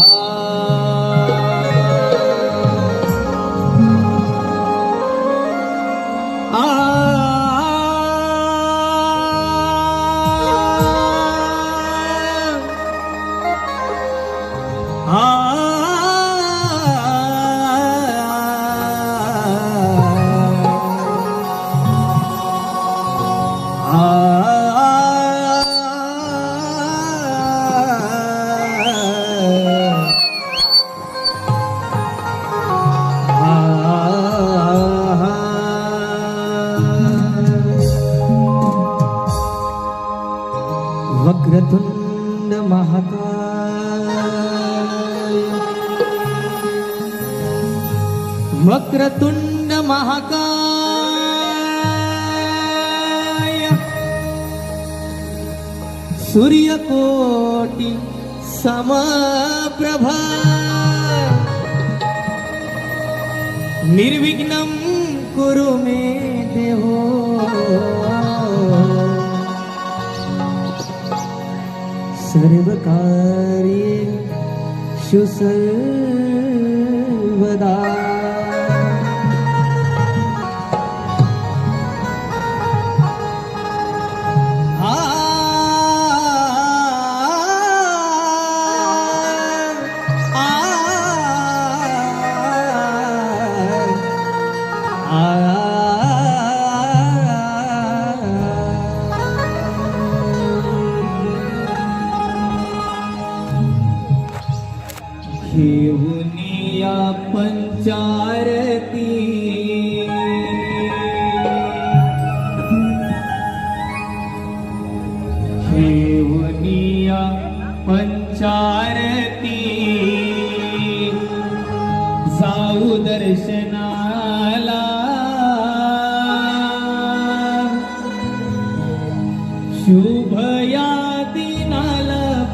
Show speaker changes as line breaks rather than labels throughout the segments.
아. वक्रतुंड महाकाय सूर्यकोटि समप्रभा निर्विघ्नं कुरु मे देहो। सर्वकार्येषु सर्वदा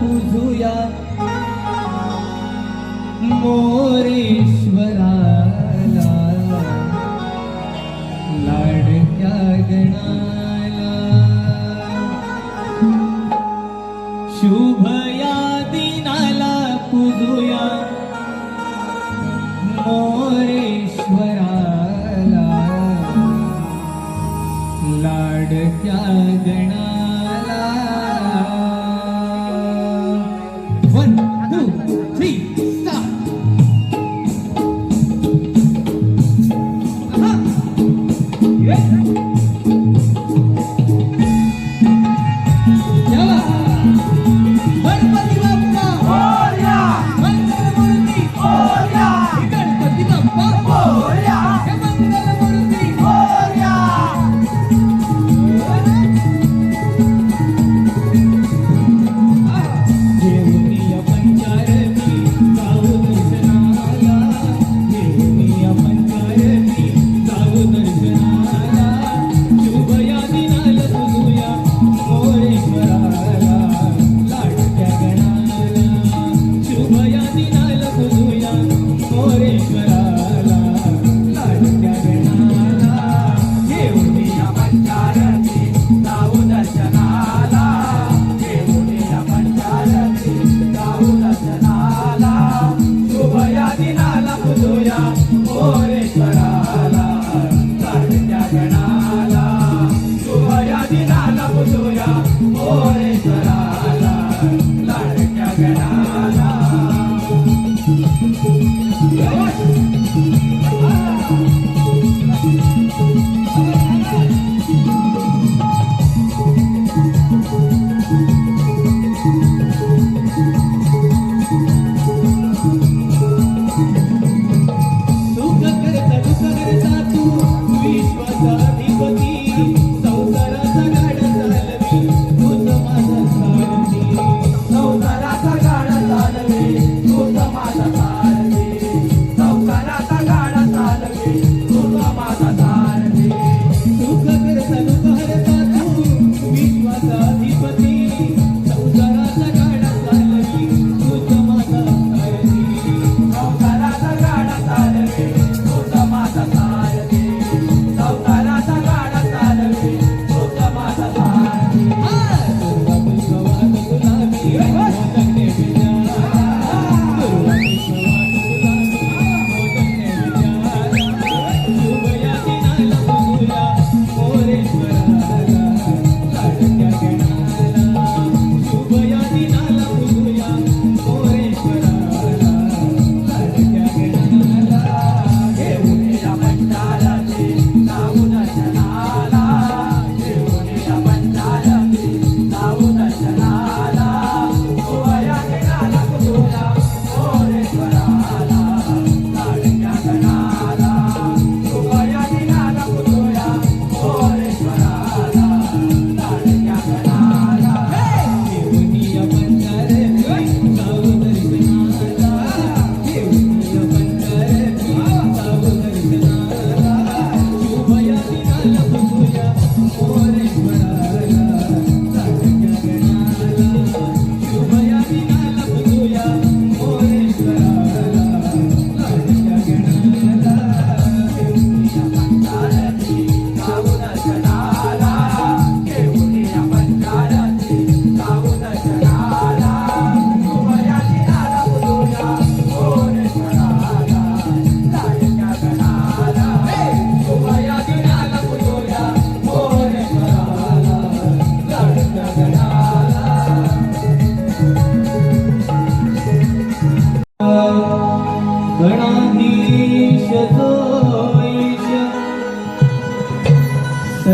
पूजूया मोरेश्वराला लाडक्या गणाला. शुभया दिनाला पूजूया. मोरेश्वराला लाडक्या गणाला Gracias. Thank you.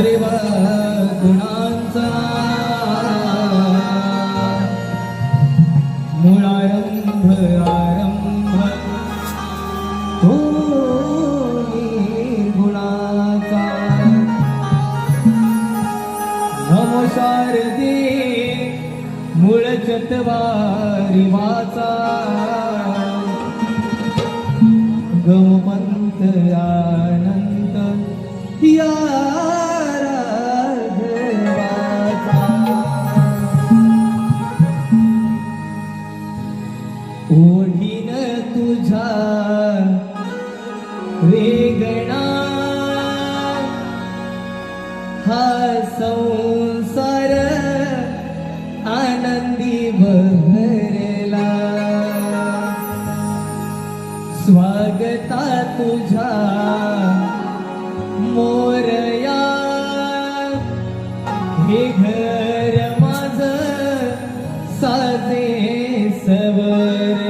सर्व गुणांचा मुळारंभ आरंभ. हो, गुणाचा. नमसार दे मूळ चतवारी वाचा. गमंत आनंद या गणा हा संसार आनंदी भरला स्वागता तुझा मोरया। हे घर माझ साजे सवर।